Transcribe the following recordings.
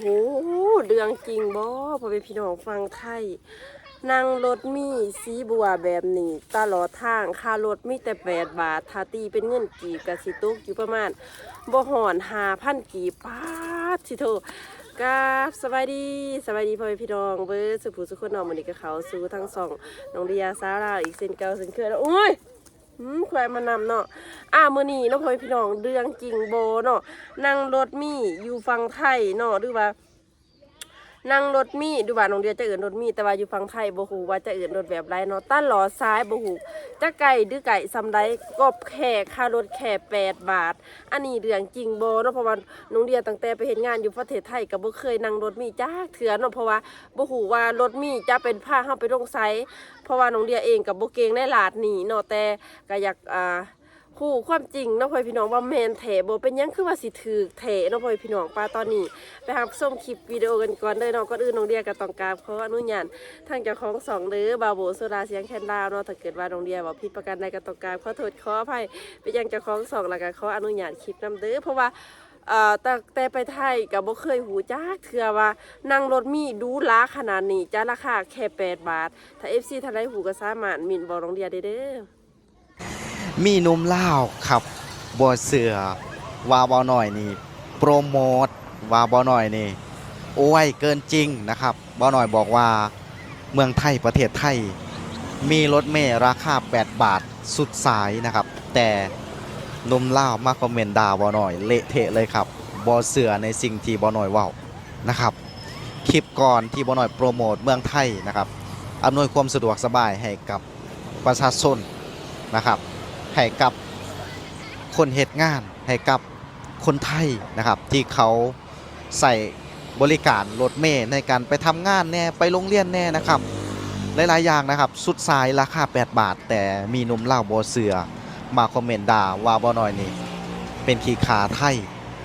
โหเรื่องจริงบ่พ่อแม่พี่น้องฟังไทยนั่งรถมีสีบัวแบบนี้ ตลอดทางค่ารถมีแต่แปดบาทถ้าตีเป็นเงินกีบกสิตุกอยู่ประมาณบ่หอนหาพันกีบปาดสิโทกาบสบายดีสบายดีพ่อแม่พี่น้องเบิร์สุภูสุขคนนองมันนี้กับเขาสู่ทั้งสองน้องเดียสาวลาอีกเส้นเก่าเส้นเคยแล้วโอ้ย อืมควายมานำเนาะอ่ามือนี้เนาะพ่อพี่น้องเรื่องจริงโบเนาะนั่งรถมีอยู่ฟังไทยเนาะหรือว่า นั่งรถมีดูว่าน้องเดียจะเอื่นรถมีแต่ว่าอยู่ฝั่งไทยบ่ฮู้ว่าจะเอื่นรถแบบไรเนาะตั้นหลอซ้ายบ่ฮู้จะไก่ดื้อไก่ซำใดกบแค่ค่ารถแค่8บาท อันนี้เรื่องจริงบ่เนาะเพราะว่าน้องเดียตั้งแต่ไปเฮ็ดงานอยู่ประเทศไทยก็บ่เคยนั่งรถมีจักเทื่อเนาะเพราะว่าบ่ฮู้ว่ารถมีจะเป็นพาเฮาไปลงไสเพราะว่าน้องเดียเองก็บ่เก่งในลาดนี้เนาะแต่ก็อยากอ่า คู่ความจริงเนาะพ่อพี่น้องว่าแมนแถโบเป็นยังคือว่าสิถือแถเนาะพ่อพี่น้องปาตอนนี้ ไปหาส้มคลิปวิดีโอกันก่อนเลยเนาะก่อนอื่นน้องเดียก็ต้องกราบขออนุญาตทางเจ้าของสองเด้อบาโบโซดาเสียงแคนดาวเนาะถ้าเกิดว่าน้องเดียว่าผิดประการใดก็ต้องกาบขอโทษขออภัยไปยังเจ้าของสองแล้วก็ขออนุญาตคลิปนํเด้อเพราะว่าเอ่อแต่แต่ไปไทยก็บ่เคยหูจักเทื่อว่านั่งรถมีดูล้าขนาดนี้จ้าราคาแค่8บาท ถ้า FC ท่านใดหูก็สามารถมินบอกน้องเดียได้เด้อ มีนุ่มเลาครับบ่เสือวาบ่หน่อยนี่โปรโมทวาบ่หน่อยนี่โอ้ยเกินจริงนะครับบ่หน่อยบอกว่าเมืองไทยประเทศไทย มีรถเมล์ราคา 8 บาทสุดสายนะครับ แต่นุ่มเลามากคอมเมนต์ด่าบ่หน่อยเละเทะเลยครับบ่เสือในสิ่งที่บ่หน่อยว้านะครับคลิปก่อนที่บ่หน่อยโปรโมทเมืองไทยนะครับอำนวยความสะดวกสบายให้กับประชาชนนะครับ ให้กับคนเหตุงานให้กับคนไทยนะครับ ที่เขาใส่บริการรถเมล์ในการไปทำงานแน่ไปโรงเรียนแน่นะครับ หลาย ๆ อย่างนะครับ สุดสายราคา 8 บาท แต่มีนุ่มเล่าบอเสือ มาคอมเมนต์ด่าว่าบอหน่อยนี่เป็นขีขาไทย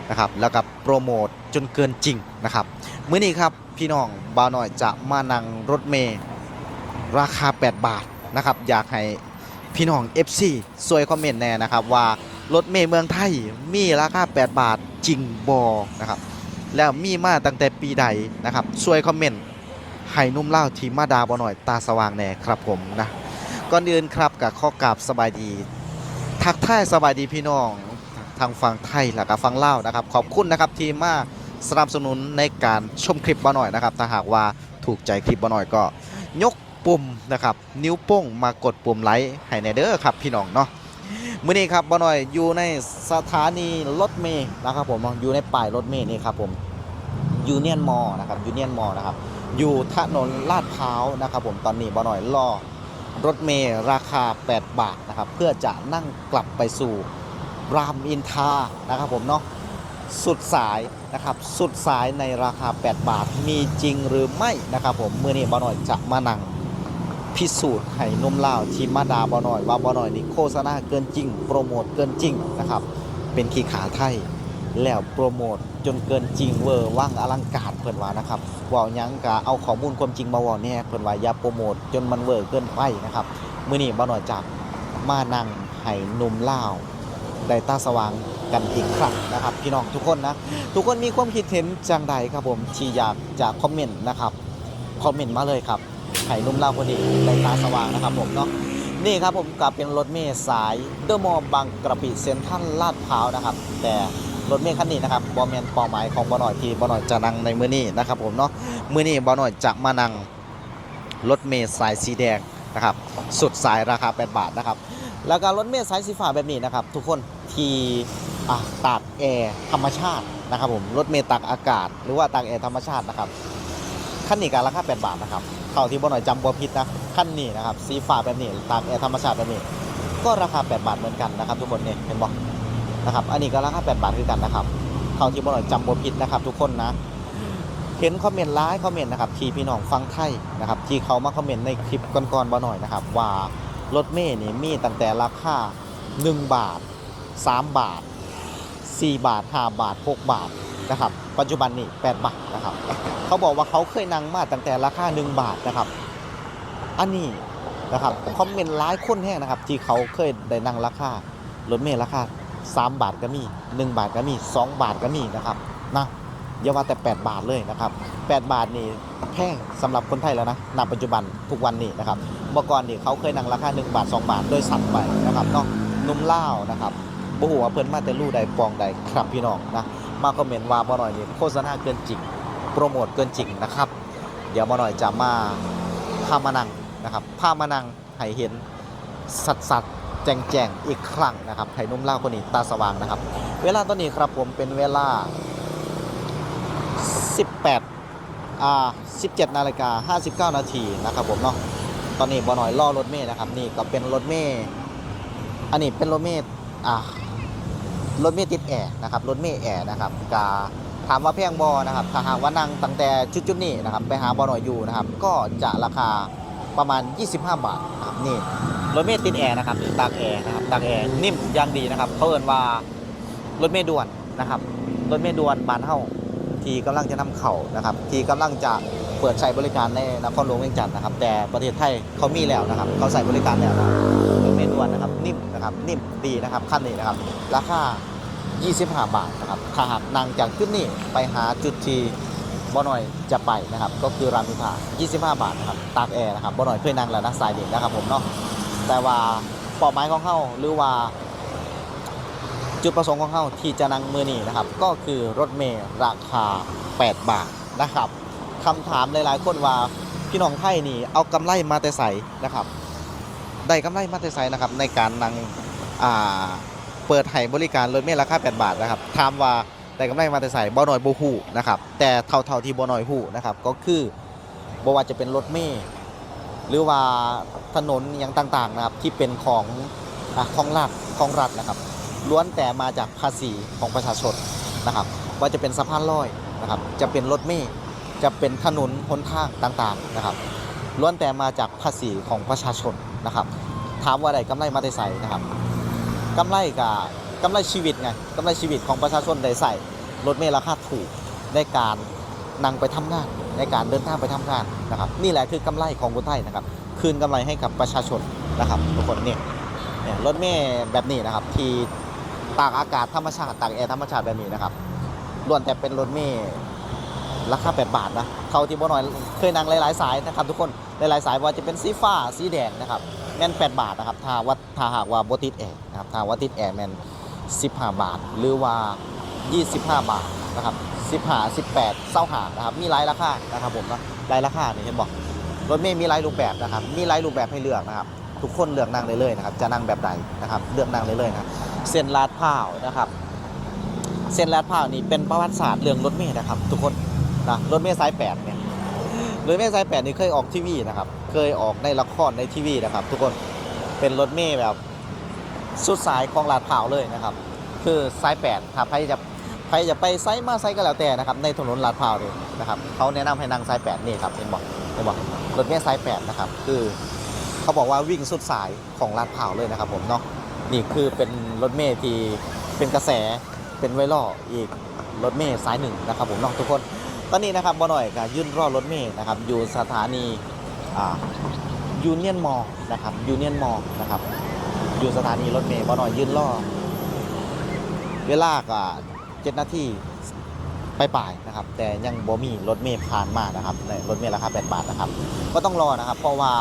นะครับแล้วกับโปรโมทจนเกินจริงนะครับมื้อนี้ครับพี่น้องบาวหน่อยจะมานั่งรถเมล์ราคา 8 บาทนะครับ อยากให้ พี่น้อง FC สวยคอมเมนต์แน่นะครับว่ารถเมล์เมืองไทยมีราคา 8 บาทจริงบอนะครับแล้วมีมาตั้งแต่ปีใดนะครับสวยคอมเมนต์ให้นุ่มเล่าทีมมาดาบอหน่อยตาสว่างแน่ครับผมนะก่อนอื่นครับกับข้อกราบสบายดี ทักทายสบายดีพี่น้องทางฝั่งไทยและก็ฝั่งลาวนะครับ ขอบคุณนะครับที่มาสนับสนุนในการชมคลิปบอหน่อยนะครับถ้าหากว่าถูกใจคลิปบอหน่อยก็ยก ปุ่มนะครับนิ้วโป้งมากดปุ่มไลค์ให้ในเด้อครับพี่น้องเนาะมื้อนี้ครับบ่หน่อยอยู่ในสถานีรถเมล์นะครับผมเนาะอยู่ในป้ายรถเมล์นี่ครับผมยูเนียนมอนะครับยูเนียนมอนะครับอยู่ถนนลาดพร้าวนะครับผมตอนนี้บ่หน่อยรอรถเมล์ราคา 8 บาทนะครับเพื่อจะนั่งกลับไปสู่รามอินทานะครับผมเนาะสุดสายนะครับสุดสายในราคา 8 บาทมีจริงหรือไม่นะครับผมเมื้อนี้บ่หน่อยจะมานั่ง พิสูจน์ให้นุ่มลาทีมมาดาบอหน่อย ว่าบอหน่อยนี่โฆษณาเกินจริง โปรโมทเกินจริงนะครับ เป็นขีขาไทย แล้วโปรโมทจนเกินจริงเวอร์ว่างอลังการเพิ่นว่านะครับเว่ายังกะเอาข้อมูลความจริงมาเว่าแน่เพิ่นว่าอย่าโปรโมทจนมันเวอร์เกินไปนะครับมื้อนี้บ่หน่อยจากมานั่งให้นุ่มลาได้ตาสว่างกันอีกครั้งนะครับ พี่น้องทุกคนนะ ทุกคนมีความคิดเห็นจังใดครับผมที่อยากจะคอมเมนต์นะครับคอมเมนต์มาเลยครับ ไข่นุ่มเล่าคนนี้ในตาสว่างนะครับผมเนาะนี่ครับผมกลับเป็นรถเมล์สายเดอะมอลล์บางกระปิเซ็นทรัลลาดพร้าวนะครับ แต่รถเมล์คันนี้นะครับบอแมนเป้าหมายของบอหน่อยที่บอหน่อยจะนั่งในมือนี้นะครับผมเนาะมือนี้บอหน่อยจะมานั่งรถเมล์สายสีแดงนะครับสุดสายราคา 8 บาทนะครับ แล้วก็รถเมล์สายสีฟ้าแบบนี้นะครับ ทุกคนที่ตากแอร์ธรรมชาตินะครับผมรถเมล์ตากอากาศ หรือว่าตากแอร์ธรรมชาตินะครับขั้นนี้การราคา 8 บาทนะครับ เท่าที่บ่หน่อยจำบ่ผิดนะขั้นนี้นะครับสีฟ้าแบบนี้ตากแอร์ธรรมชาติแบบนี้ ก็ราคา 8 บาทเหมือนกันนะครับ ทุกคนเนี่ยเห็นบ่นะครับอันนี้ก็ราคา 8 บาทคือกันนะครับเท่าที่บ่หน่อยจำบ่ผิดนะครับทุกคนนะเห็นคอมเมนต์ร้ายคอมเมนต์นะครับที่พี่น้องฟังไทยนะครับที่เขามาคอมเมนต์ในคลิปก่อนๆบ่หน่อยนะครับว่ารถเมล์นี่มีตั้งแต่ราคา1บาท 3 บาท 4 บาท 5 บาท 6 บาท นะครับ ปัจจุบันนี่8บาทนะครับ เขาบอกว่าเขาเคยนั่งมาตั้งแต่ราคา1บาทนะครับ อันนี้นะครับคอมเมนต์หลายคนแห้งนะครับ ที่เขาเคยได้นั่งราคารถเมล์ราคา3 บาทก็มี 1 บาทก็มี 2 บาทก็มีนะครับนะอย่าว่าแต่ 8 บาทเลยนะครับ 8 บาทนี่แพงสำหรับคนไทยแล้วนะณปัจจุบันทุกวันนี้นะครับเมื่อก่อนนี่เขาเคยนั่งราคา 1 บาท 2 บาทโดยสัตว์ไปนะครับเนาะนุ่มเล่านะครับบ่ฮู้ว่าเพิ่นมาแต่ลู่ใดปองใดครับพี่น้องนะ มาคอมเมนต์ว่าบ่หน่อยนี่โฆษณาเกินจริงโปรโมทเกินจริงนะครับ เดี๋ยวบ่หน่อยจะมาพามานั่งนะครับพามานั่งให้เห็นสัดสัดๆแจงแจงๆอีกครั้งนะครับให้นุ่มเล่าวคนนี้ตาสว่างนะครับ เวลาตอนนี้ครับผมเป็นเวลา 18อ่า17นาฬิกา59 นาทีนะครับผมเนาะตอนนี้บอหน่อยล่อรถเมย์นะครับ นี่ก็เป็นรถเมย์อันนี้เป็นรถเมย์อ่า รถเมย์ติดแอร์นะครับรถเมย์แอร์นะครับกาถามว่าแพงบอนะครับถ้าหากว่านั่งตั้งแต่จุดๆนี้นะครับไปหาบอหน่อยอยู่นะครับก็จะราคาประมาณ 25 บาทนะครับนี่รถเมย์ติดแอร์นะครับตากแอร์นะครับตากแอร์นิ่มยางดีนะครับเขาเอินว่ารถเมย์ด่วนนะครับรถเมล์ด่วนบานเฮ้าที่กำลังจะนำเข่านะครับที่กำลังจะ เปิดใช้บริการในนครหลวงเวียงจันทร์นะครับ แต่ประเทศไทยเขามีแล้วนะครับ เขาใส่บริการแล้วนะเมล์ด่วนนะครับ นิ่มนะครับ นิ่มดีนะครับขั้นนี้นะครับ ราคา 25 บาทนะครับถ้าหากนั่งจากจุดนี้ไปหาจุดที่บ่หน่อยจะไปนะครับ ก็คือรามอินทรา25 บาทนะครับตากแอร์นะครับบ่หน่อยเคยนั่งแล้วนะสายเด็กนะครับผมเนาะแต่ว่าเป้าหมายของเข้าหรือว่าจุดประสงค์ของเขาที่จะนั่งมือนี้นะครับ ก็คือรถเมล์ราคา 8 บาทนะครับ คำถามหลายๆ คนว่าพี่น้องไทยนี่เอากำไรมาแต่ใสนะครับ ได้กำไรมาแต่ใสนะครับในการนั่งเปิดให้บริการรถเมล์ราคา8บาทนะครับถามว่าได้กำไรมาแต่ใสบ่น้อยบ่ฮู้นะครับแต่เท่าๆที่บ่น้อยฮู้นะครับก็คือบ่ว่าจะเป็นรถเมล์หรือว่าถนนอย่างต่างๆนะครับที่เป็นของอของรัฐของรัฐนะครับล้วนแต่มาจากภาษีของประชาชนนะครับว่าจะเป็นสะพานลอยนะครับจะเป็นรถเมล์ จะเป็นถนนหนทางต่างๆนะครับล้วนแต่มาจากภาษีของประชาชนนะครับ ถามว่าอะไรกำไรมาได้ใส่นะครับกำไรกับกำไรชีวิตไงกำไรชีวิตของประชาชนได้ใส่รถเมล์ราคาถูกในการนั่งไปทำงาน ในการเดินทางไปทำงานนะครับ นี่แหละคือกำไรของคนไทยนะครับ คืนกำไรให้กับประชาชนนะครับทุกคนเนี่ยเนี่ยรถเมล์แบบนี้นะครับ ที่ตากอากาศธรรมชาติตากแอร์ธรรมชาติแบบนี้นะครับล้วนแต่เป็นรถเมล์ ราคา 8 บาทนะเท่าที่บ่น้อยเคยนั่งหลายๆสายนะครับทุกคนหลายๆสายว่าจะเป็นสีฟ้าสีแดงนะครับแม่น 8 บาทนะครับถ้าว่าถ้าหากว่าบ่ติดแอร์นะครับถ้าว่าติดแอร์แม่น15 บาท หรือว่า 25 บาทนะครับ15 18เศร้าหานะครับมีหลายราคานะครับผมนะหลายราคานี่เห็นบอกรถเมล์มีหลายรูปแบบนะครับมีหลายรูปแบบให้เลือกนะครับทุกคนเลือกนั่งได้เลยนะครับจะนั่งแบบใดนะครับเลือกนั่งได้เลยนะเส้นลาดพร้าวนะครับเส้นลาดพร้าวนี่เป็นประวัติศาสตร์เรื่องรถเมล์นะครับ ทุกคน นะรถเมล์สายแปดเนี่ยรถเมล์สายแปดนี่เคยออกทีวีนะครับ เคยออกในละครในทีวีนะครับ ทุกคนเป็นรถเมล์แบบสุดสายของลาดพร้าวเลยนะครับ คือสายแปดถ้าใครจะใครจะไปไซส์มาไซส์ก็แล้วแต่นะครับ ในถนนลาดพร้าวเลยนะครับเขาแนะนำให้นั่งสายแปดนี่ครับเห็นบอกเห็นบอกรถเมล์สายแปดนะครับ คือเขาบอกว่าวิ่งสุดสายของลาดพร้าวเลยนะครับ ผมเนาะนี่คือเป็นรถเมล์ที่เป็นกระแสเป็นไวรัลอีกรถเมล์สายหนึ่งนะครับ ผมน้องทุกคน ตอนนี้นะครับบอหน่อยก็ยื่นรอรถเมล์นะครับอยู่สถานียูเนียนมอลนะครับยูเนียนมอลนะครับอยู่สถานีรถเมล์บอหน่อยยื่นรอเวลาก็เจ็ดนาทีไปป่ายนะครับ แต่ยังบ่มีรถเมล์ผ่านมานะครับในรถเมล์ราคา8บาทนะครับ ก็ต้องรอนะครับ เพราะว่า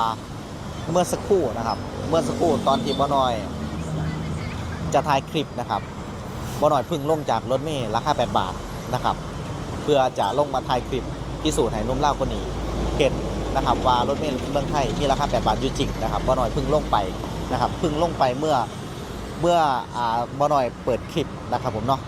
เมื่อสักครู่นะครับ เมื่อสักครู่ตอนที่บอหน่อย จะถ่ายคลิปนะครับบ่หน่อยเพึ่งลงจากรถเมล์ราคา8บาทนะครับ เพื่อจะลงมาถ่ายคลิปพิสูจน์ให้นุ่มเล่าคนนี้เห็นนะครับว่ารถเมล์เมืองไทยมีราคา8บาทอยู่จริงนะครับบ่หน่อยเพึ่งลงไปนะครับเพึ่งลงไปเมื่อเมื่ออ่าบ่หน่อยเปิดคลิปนะครับผมเนาะ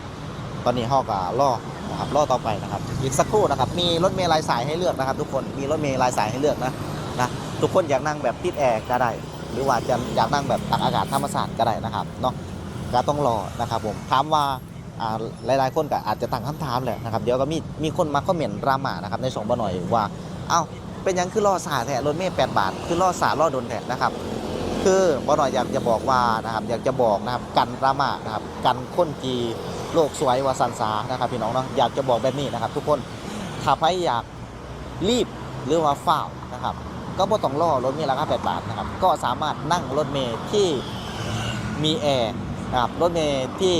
ตอนนี้ฮอกอะรอนะครับรอต่อไปนะครับอีกสักครู่นะครับมีรถเมล์รายสายให้เลือกนะครับ ทุกคนมีรถเมล์รายสายให้เลือกนะนะทุกคนอยากนั่งแบบติดแอร์ก็ได้ หรือว่าจะอยากนั่งแบบตักอากาศธรรมชาติก็ได้นะครับเนาะก็ต้องรอนะครับผมถามว่า หลายๆคนก็อาจจะตั้งคำถามแหละนะครับเดี๋ยวก็มีมีคนมาคอมเมนต์รามานะครับในช่องบ่หน่อยว่าเอ้าเป็นยังคือล่อสาแท้รถเมล์8บาท คือล่อสาล่อโดนแท้นะครับคือบ่หน่อยอยากจะบอกว่านะครับอยากจะบอกนะครับกันรามานะครับกันคนจีโลกสวยวาสันสานะครับพี่น้องเนาะอยากจะบอกแบบนี้นะครับ ทุกคนถ้าใครอยากรีบหรือว่าฝ้านะครับก็บ่ต้องรอรถเมล์ราคา8บาทนะครับก็สามารถนั่งรถเมล์ที่มีแอร์นะครับรถเมล์ที่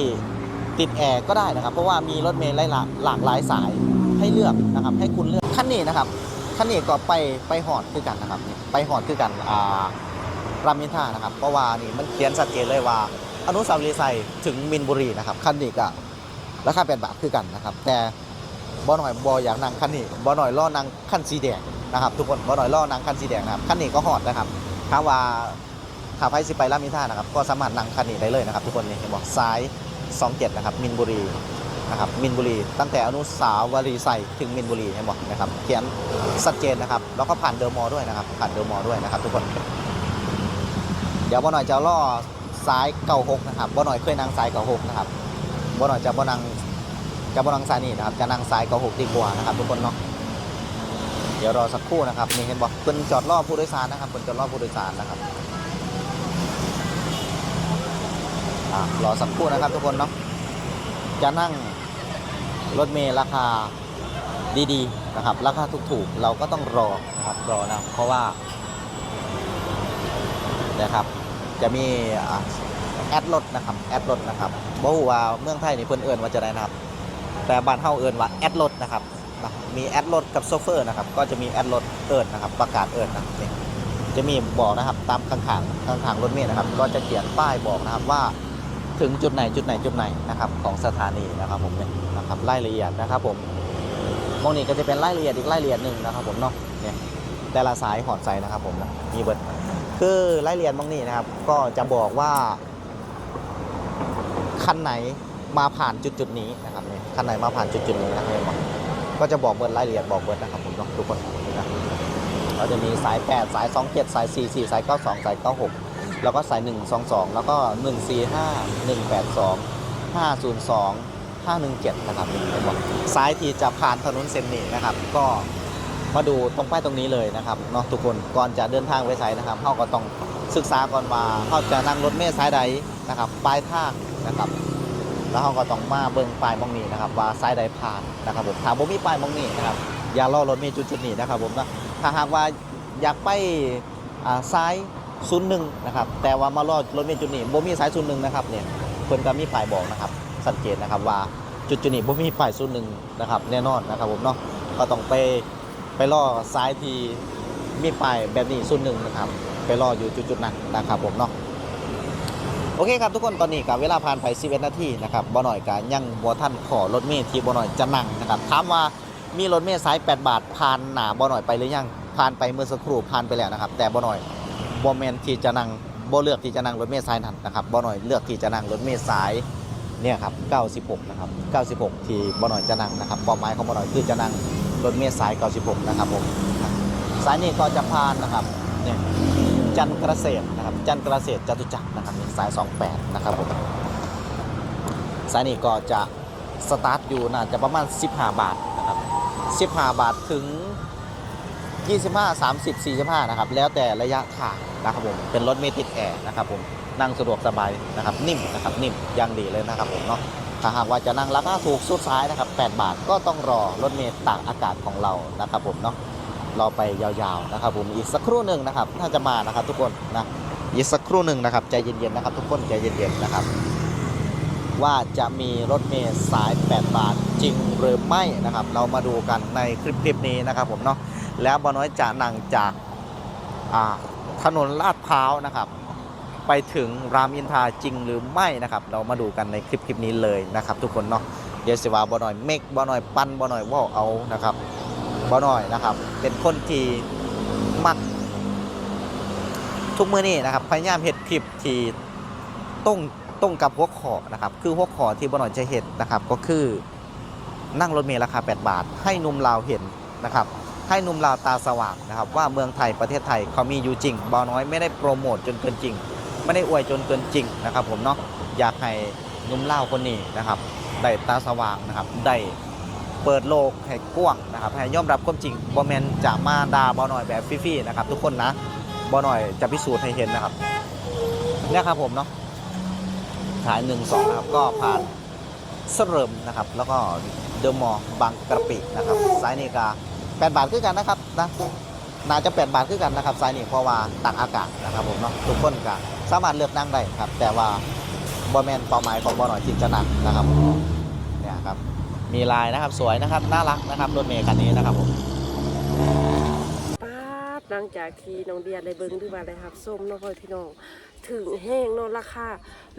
ติดแอร์ก็ได้นะครับ เพราะว่ามีรถเมล์หลายหลากหลายสายให้เลือกนะครับ ให้คุณเลือกขั้นนี้นะครับขั้นนี้ก็ไปไปหอดคือกันนะครับ ไปหอดคือกันอ่ารามอินทานะครับ เพราะว่านี่มันเขียนชัดเจนเลยว่า อนุสาวรีย์ไซถึงมินบุรีนะครับขั้นนี้ก็ราคาแปดบาทคือกันนะครับ แต่บ่หน่อยบ่อยากนั่งขั้นนี้บ่หน่อยล่อนั่งขั้นสีแดงนะครับ ทุกคนบ่หน่อยล่อนั่งขั้นสีแดงนะครับขั้นนี้ก็หอดนะครับถ้าว่าถ้าไปสิไปรามอินทานะครับ ก็สามารถนั่งคันนี้ได้เลยนะครับ ทุกคนนี่บอกซ้าย 27 นะครับ มินบุรีนะครับ มินบุรี ตั้งแต่อนุสาวรีย์ไซถึงมินบุรีเห็นบอกนะครับ เขียนชัดเจนนะครับ แล้วก็ผ่านเดอะมอลด้วยนะครับ ผ่านเดอะมอลด้วยนะครับ ทุกคน เดี๋ยวบ่หน่อยจะล่อซ้ายเก้าหกนะครับบ่หน่อยเคยนั่งซ้ายเก้าหกนะครับบ่หน่อยจะบ่นั่งจะบ่นั่งซ้ายนี่นะครับ จะนั่งซ้ายเก้าหกดีกว่านะครับ ทุกคนเนาะ เดี๋ยวรอสักครู่นะครับ นี่เห็นบอกเพิ่นจอดรอผู้โดยสารนะครับเพิ่นจอดรอผู้โดยสารนะครับ อ่ารอสักครู่นะครับทุกคนเนาะจะนั่งรถเมล์ราคาดีๆนะครับ ราคาถูกๆ เราก็ต้องรอนะครับรอนะเพราะว่านะครับจะมีแอดรถนะครับแอดรถนะครับบ่ฮู้ว่าเมืองไทยนี่เพิ่นเอิ้นว่าจะได้นะครับ แต่บ้านเฮาเอิ้นว่าแอดรถนะครับมีแอดรถกับโซเฟอร์นะครับ ก็จะมีแอดรถเอิ้นนะครับ ประกาศเอิ้นนะจะมีบอกนะครับตามข้างๆข้างๆรถเมล์นะครับ ก็จะเขียนป้ายบอกนะครับว่า ถึงจุดไหนจุดไหนจุดไหนนะครับของสถานีนะครับผมเนี่ยนะครับรายละเอียดนะครับผมมองนี้ก็จะเป็นรายละเอียดอีกรายละเอียดหนึ่งนะครับผมเนาะเนี่ยแต่ละสายหอดใส่นะครับผมนะมีเบิร์ดคือรายละเอียดมองนี้นะครับ ก็จะบอกว่าคันไหนมาผ่านจุดจุดนี้นะครับเนี่ยคันไหนมาผ่านจุดจุดนี้นะครับก็จะบอกเบิร์ดรายละเอียดบอกเบิร์ดนะครับผมเนาะทุกคนนะเราจะมีสาย 8 สาย 2 7 สาย 4 4 สาย 92 สาย 96 แล้วก็สาย1 2 2 แล้วก็ 145 182 502 517 นะครับนี่ผมบอกซ้ายทีจะผ่านถนนเส้นนีนะครับ ก็มาดูตรงป้ายตรงนี้เลยนะครับเนาะทุกคนก่อนจะเดินทางไปไสายนะครับเขาก็ต้องศึกษาก่อนว่าเขาจะนั่งรถเมล์สายใดนะครับปลายทางนะครับ แล้วเขาก็ต้องมาเบิ่งป้ายมองนี้นะครับ ว่าสายใดผ่านนะครับผมถ้าบ่มีป้ายมองนี้นะครับอย่ารอรถเมล์จุดๆนี้นะครับผมนะถ้าหากว่าอยากไปอ่าซ้าย ศูนย์หนึ่งนะครับแต่ว่ามารอดรถเมล์จุดนี้บ่มีสายศูนย์หนึ่งนะครับเนี่ยเพิ่นก็มีป้ายบอกนะครับสังเกตนะครับว่าจุดจุดนี้บ่มีป้ายศูนย์หนึ่งนะครับแน่นอนนะครับผมเนาะก็ต้องไปไปรอซ้ายทีมีป้ายแบบนี้ศูนย์หนึ่งนะครับไปรออยู่จุดจุดนั้นนะครับผมเนาะโอเคครับทุกคนตอนนี้กับเวลาผ่านไป11นาทีนะครับบ่หน่อยก็ยังบ่ทันขอรถเมล์ที่บ่หน่อยจะนั่งนะครับถามว่ามีรถเมล์สาย 8 บาทผ่านหนาบ่หน่อยไปหรือยังผ่านไปเมื่อสักครู่ผ่านไปแล้วนะครับ แต่บ่หน่อย บอแมนที่จะนั่งบ่เลือกที่จะนั่งรถเมล์สายนั้นนะครับบ่หน่อยเลือกที่จะนั่งรถเมล์สายเนี่ยครับ 96 นะครับ 96 ที่บ่หน่อยจะนั่งนะครับเป้าหมายของบ่หน่อยคือจะนั่งรถเมล์สาย 96 นะครับผมสายนี้ก็จะผ่านนะครับเนี่ยจันทร์เกษนะครับจันทร์เกษจตุจักรนะครับสาย 28 นะครับผมสายนี้ก็จะสตาร์ทอยู่น่าจะประมาณ 15 บาทนะครับ 15 บาทถึง 25 30 45นะครับแล้วแต่ระยะทางนะครับผมเป็นรถเมล์ติดแอร์นะครับผมนั่งสะดวกสบายนะครับนิ่มนะครับนิ่มยังดีเลยนะครับผมเนาะถ้าหากว่าจะนั่งราคาถูกสุดท้ายนะครับ8บาทก็ต้องรอรถเมล์ตากอากาศของเรานะครับผมเนาะรอไปยาวๆนะครับผมอีกสักครู่หนึ่งนะครับถ้าจะมานะครับทุกคนนะอีกสักครู่หนึ่งนะครับใจเย็นๆนะครับทุกคนใจเย็นๆนะครับ ว่าจะมีรถเมล์สาย 8 บาทจริงหรือไม่นะครับ เรามาดูกันในคลิปๆนี้นะครับผมเนาะ แล้วบอน้อยจะนั่งจากถนนลาดพร้าวนะครับ ไปถึงรามอินทราจริงหรือไม่นะครับ เรามาดูกันในคลิปคลิปนี้เลยนะครับ ทุกคนเนาะเดี๋ยวสิว่าบอน้อยเมกบอน้อยปั้นบอน้อยว่าเอานะครับบอน้อยนะครับ เป็นคนที่มักทุกมือนี่นะครับพยายามเห็ดคลิปที่ต้องต้องกับหัวข้อนะครับ คือหัวข้อที่บอน้อยจะเห็ดนะครับ ก็คือนั่งรถเมล์ราคา 8 บาท ให้นุ่มลาวเห็นนะครับ ให้หนุ่มลาวตาสว่างนะครับว่าเมืองไทยประเทศไทยเขามีอยู่จริงบาวน้อยไม่ได้โปรโมทจนเกินจริง ไม่ได้อวยจนเกินจริงนะครับผมเนาะอยากให้หนุ่มลาวคนนี้นะครับได้ตาสว่างนะครับได้เปิดโลกให้กว้างนะครับให้ยอมรับความจริงบอแมนจะมาด่าบอหน่อยแบบฟรีๆนะครับทุกคนนะบอหน่อยจะพิสูจน์ให้เห็นนะครับเนี่ยครับผมเนาะสายหนึ่งสองนะครับก็ผ่านเสริมนะครับ แล้วก็เดอะมอลล์บางกระปินะครับสายนี้ก็ 8 บาทคือกันนะครับนะน่าจะ 8 บาทคือกันนะครับสายนี้เพราะว่าต่างอากาศนะครับผมเนาะทุกคนก็สามารถเลือกนั่งได้ครับ แต่ว่าบอแมนเป้าหมายของบอหน่อยที่จะนั่งนะครับเนี่ยครับมีลายนะครับสวยนะครับน่ารักนะครับรถเมล์คันนี้นะครับผมป้าดหลังจากที่น้องเดียได้เบิ่งดูมาได้ครับส้มเนาะพ่อพี่น้อง ถึงแห้งเนาะราคา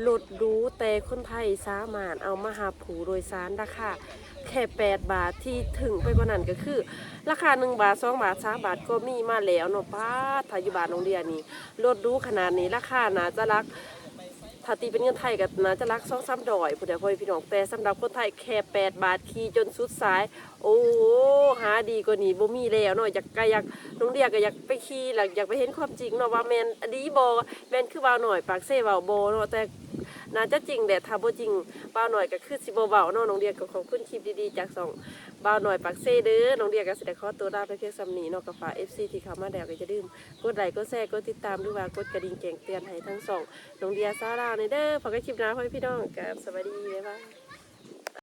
ลดรู้แต่คนไทยสามารถเอามาหาผูโดยสารราคาแค่ 8 บาทที่ถึงไปกว่านั้นก็คือ ราคา 1 บาท 2 บาท 3 บาทก็มีมาแล้วเนาะป้าทายุบาทโรงเรียนนี้ลดรู้ขนาดนี้ราคาน่าจะรัก ถ้าตีเป็นเงินไทยก็น่าจะรักสองสามดอยผู้ใดพ่อพี่น้องแต่สำหรับคนไทยแค่8บาทขี่จนสุดสาย โอ้โหหาดีกว่านี้บ่มีแล้วเนาะอยากก็อยากน้องเดียก็อยากไปขี่หลักอยากไปเห็นความจริงเนาะว่าแมนอดีบ่แมนคือเบาหน่อย ปากเซ่เบาบ่เนาะแต่น่าจะจริงแหละถ้าบ่จริงเบาหน่อยก็คือสิบ่เบาเนาะน้องเดียก็ขอบคุณคลิปดีๆจากสอง บาหน่อยปักเซ่เด้อน้องเดียก็สิเดคอตัวลาไปเพียงสำนี้เนาะก็ฝาก FC ที่เขามาแดวก็จะดื่มกดไลค์กดแชร์กดติดตามหรือว่ากดกระดิ่งแจ้งเตือนให้ทั้งสองน้องเดียซาร่าในเด้อพอกันคลิปหน้าพ่อพี่น้องกับสวัสดีบ๊ายบาย